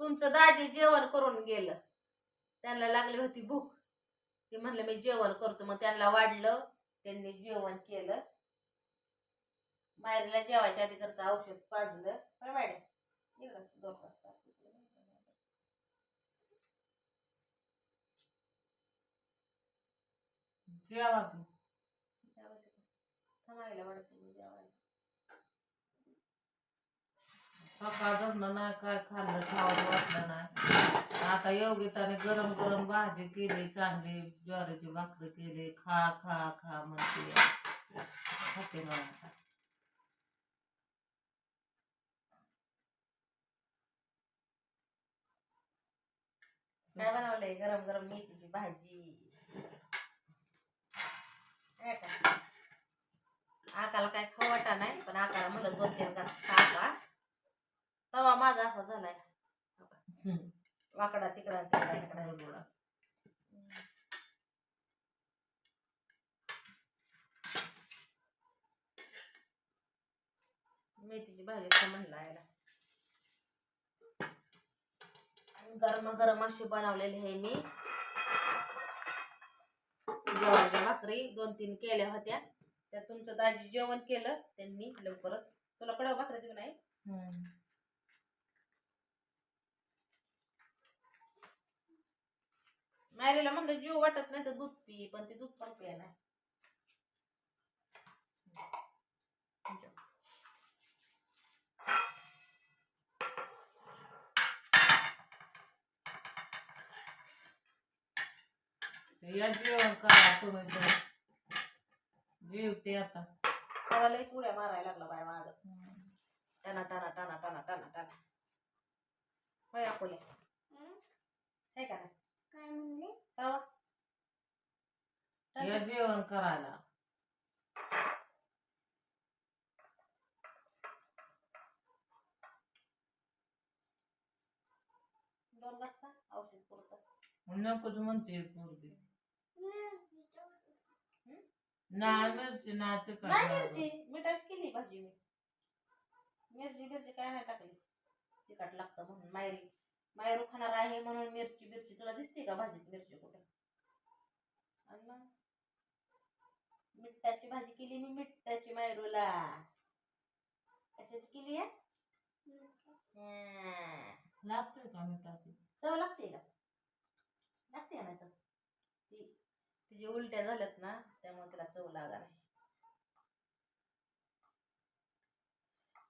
तुमचं दाजी जेवण करून गेलं. त्यांना लागली होती भूक. ते म्हणलं मी जेवण करतो. मग त्यांना वाढलं. त्यांनी जेवण केलं. मायरीला जेवायच्या आधी घरचं औषध पाजलं. काय मॅडम दोन वाजता जेवा? थांबायला वाटतं सकाळ जेवायला नाही काय खाल्लं खावं वाटलं नाही. आता योगिताने गरम गरम भाजी केली चांगली ज्वारीची भाकरी केली खा खा खा म्हणते. खाते मग आता. काय बनवलंय? गरम गरम मेथीची भाजी. काय आकाला काय खवटा नाही पण आकाला म्हणलं दोन तीन तास खा तवा माझा असा झालाय. वाकडा तिकडा तिकडा इकडा बरोबर. मेथीची भाजी खा म्हणलं आयला गरम गरम अशी बनवलेली आहे मी. जेवणाच्या भाकरी दोन तीन केल्या होत्या. त्या तुमचं दाजी जेवण केलं. त्यांनी लवकरच. तुला कडव भाकरी देऊ नाही मॅरीला म्हणलं जीव वाटत नाही तर दूध पी पण ते दूध पण पिया नाही या जेवण करा तुम्ही पण. जेवते आता. लई मारायला लागला बाय माझं. टाना टाना टाना टाना टाना टाना. होय अकोले हे का नाही काय म्हणले? तवा जेवण करायला. दोन वाजता? औषध पुरतं. नकोच म्हणते पोरगी. नाही मिरची नाही ते मिरची. मिठाची केली भाजी मी. मिरची मिरची काय नाही टाकली. तिखट लागतं म्हणून मायरी. मायरू खाणार आहे म्हणून मिरची मिरची तुला दिसते का भाजीत मिरची कुठे? आणि मग? मिठाची भाजी केली मी मिठाची मायरूला. कशाची केली आहे. लागतोय का मिठाची? चव लागते का? लागते का नाही चव? ती तिची उलट्या झाल्यात ना त्यामुळे तिला चव लागा नाही.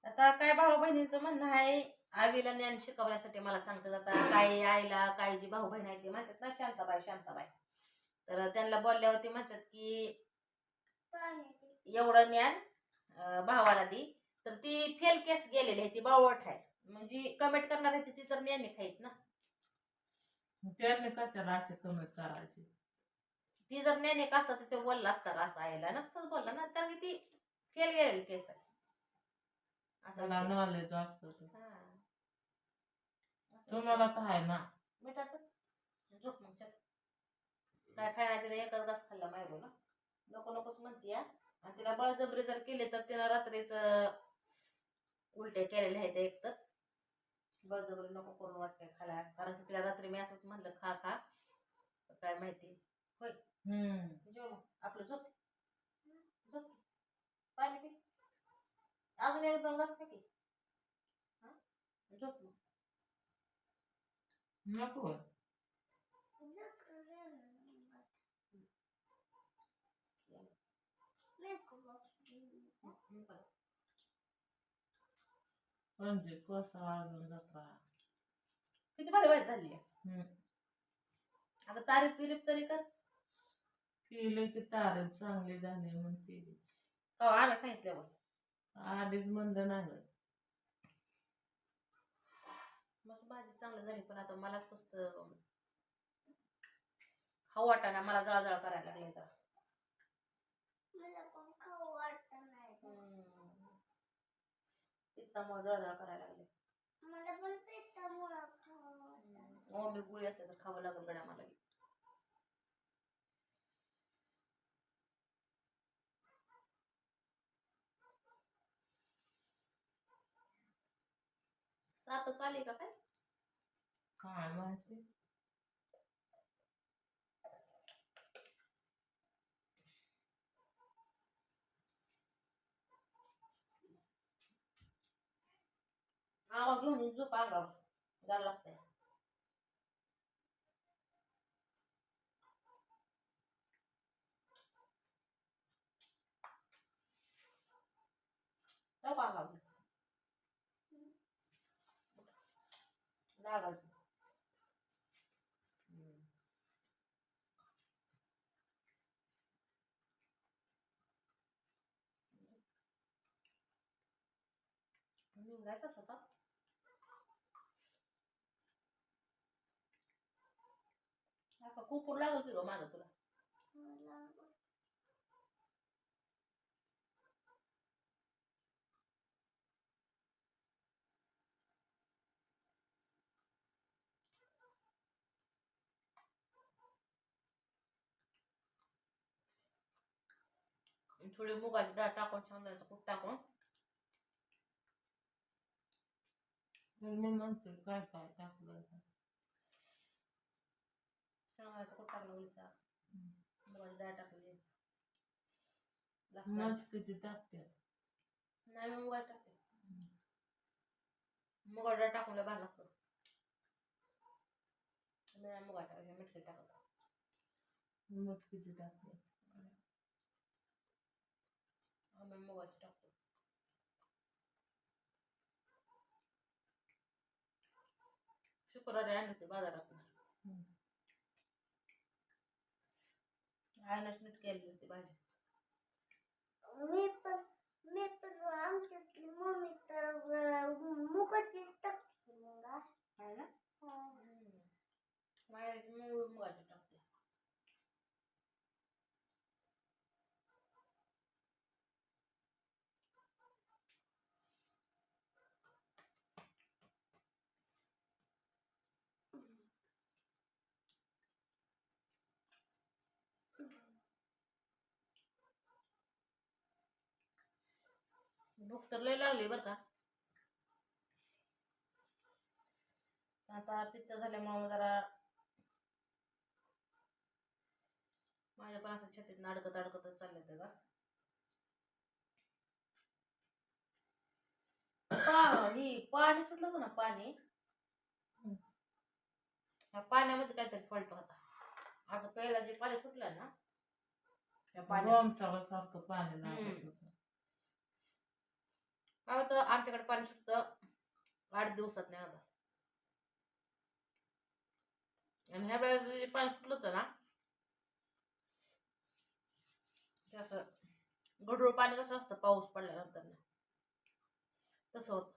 आता काय भाऊ बहिणीचं म्हणणं आहे आवीला ज्ञान शिकवण्यासाठी मला सांगतात आता काय आईला काय जी भाऊ बहीण आहे ते म्हणतात ना शांताबाई शांताबाई. तर त्यांना बोलल्यावरती म्हणतात की एवढं ज्ञान भावाला दे. तर ती फेल केस गेलेली आहे ती बावट आहे. म्हणजे कमेंट करणार आहे ती तर ज्ञानी खाईत ना. त्यांनी कशाला असे कमी करायचे? ती जर नेणे असतं तर ते बोललं असतं असं आईला. नसतं बोललं ना कारण की ती फेल गेलेली केस आहे. असं. नॉलेज असतं तुम्हाला तर आहे ना. मिठाचं? झोप मग चल. काय खायला तिला एकच घास खाल्ला मायरू ना नको नकोच म्हणते आणि तिला बळजबरी जर केले तर तिला रात्रीच उलट्या केलेल्या आहेत एक तर. बळजबरी नको करून वाटते खायला. कारण की तिला रात्री मी असंच म्हणलं खा खा. काय माहिती. होय. जेव आपलं झोप. झोप. पाणी पी. अजून एक दोन घास का की. हा? झोप मग. नको. म्हणजे कसं वाजून जाता किती भारी वाईट झाली. आता तारीफ बिरीफ तरी कर. केले की तारीफ चांगली झाली म्हणते. आम्ही सांगितल्यावर. आधीच म्हणलं नाही मस्त भाजी चांगली झाली पण आता मलाच फक्त खाऊ वाटाना मला जळजळ करायला लागले जरा. पित्तामुळे जळजळ करायला लागले मला पण वाटत मम्मी गुळी असते तर खावं लागेल गड्या मला. बी. सातच आली का काय? काय माहिती आवा घेऊन झोप अंगावर गार लागतंय. जाऊ अंगावर लागायचं हम्म. निघायचं होता आता कुपूर लागल की ग माझं तुला मला थोडी मुगाची डाळ टाकून शेंगदाण्याचं कूट टाकून. मी म्हणते काय काय टाकलं. शेंगदाण्याचं कूट टाकलं हम्म. मुगाची डाळ टाकली. मग किती टाकते? नाही मी मुगाची टाकते. मुगाची डाळ टाकून भारी लागतं. मी मुगाची टाकते मिरची टाकत. मग किती टाकते? आम्ही मुगाची टाकतो. शुक्रवारी आणली होती बाजारातून. आयनच नीट केली होती भाजी. मी पण मी पण आमच्यातली मम्मी तर मुगाचीच टाकते मग आ. आहे ना हा. माझ्या मुगाची टाकते भूक तर लय लागली बरं का. आता पित्त झाल्यामुळे जरा माझ्या पण असं छातीत अडकत अडकतच चालले ते बस. ही पाणी सुटलं होतं ना पाणी. पाण्यामध्ये काहीतरी फॉल्ट होता. आता पहिला जे पाणी सुटलं ना त्या गोमटाला सारखं पाणी काय होतं? आमच्याकडे पाणी सुटतं. आठ दिवसात नाही आता आणि ह्या वेळेस जे पाणी सुटलं होतं ना ते असं गढूळ पाणी कसं असतं? पाऊस पडल्यानंतर ना. तसं होतं.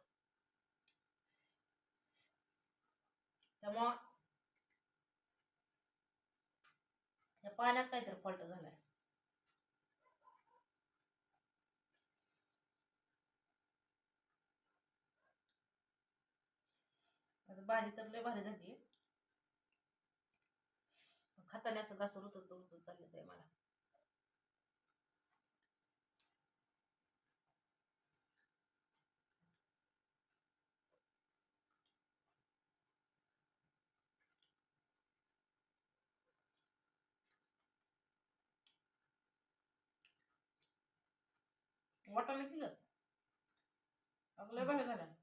त्यामुळं त्या पाण्यात काहीतरी फॉल्ट झालाय. आता भाजी तर लय भारी झाली खाताने असं घास तर उतर चाललं आहे मला. वाटाणे केलं? अगं लय भारी झालं.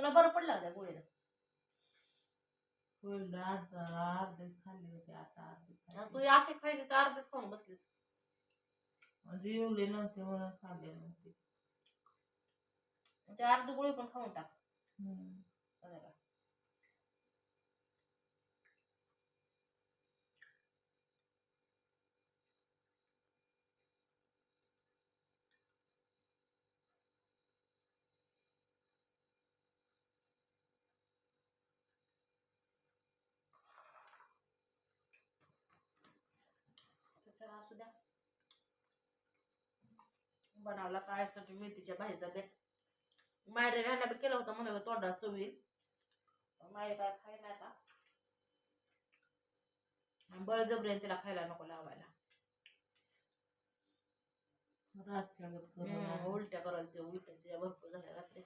तुला बरं पडलं त्या गोळीला अर्धा अर्धेच खाल्ले होते आता अर्धे तू. आखे खायचे तर अर्धेच खाऊन बसलीस. म्हणजे एवढे नव्हते म्हणून खाल्ले नव्हते. ते अर्धी गोळी पण खाऊन टाक हम्म. जरा. त्याच्यावर असू द्या बनवला काय साठी मेथीच्या भाजीचा बेत मायरे राहायला बी केलं होतं म्हणलं तोंडात चवील मायरे काय खाय नाही का आणि बळजबरीने तिला खायला नको लावायला. उलट्या करायला ते उलट्या तिच्या भरपूर झाल्या रात्री.